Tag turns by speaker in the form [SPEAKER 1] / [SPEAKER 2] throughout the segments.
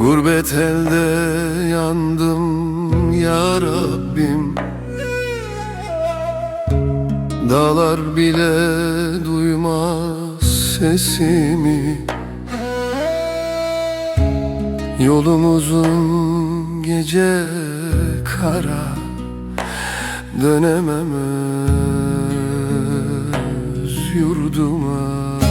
[SPEAKER 1] Gurbet elde yandım ya Rabbim. Dağlar bile duymaz sesimi. Yolumuzun gece kara Dönemem öz yurduma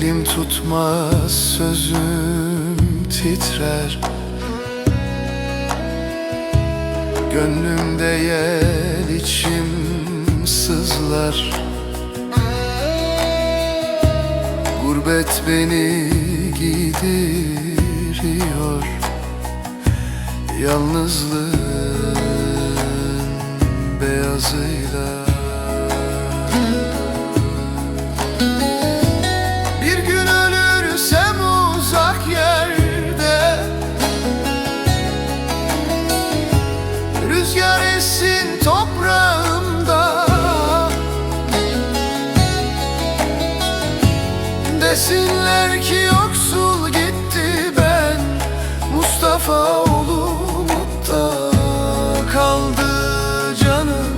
[SPEAKER 1] Elim tutmaz sözüm titrer. Gönlümde yel içim sızlar. Gurbet beni gideriyor Yalnızlığın beyazıyla Desinler ki yoksul gitti ben. Mustafa Umut'ta kaldı canım.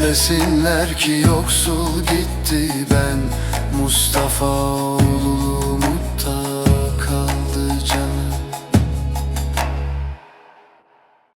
[SPEAKER 1] Desinler ki yoksul gitti ben. Mustafa oğlu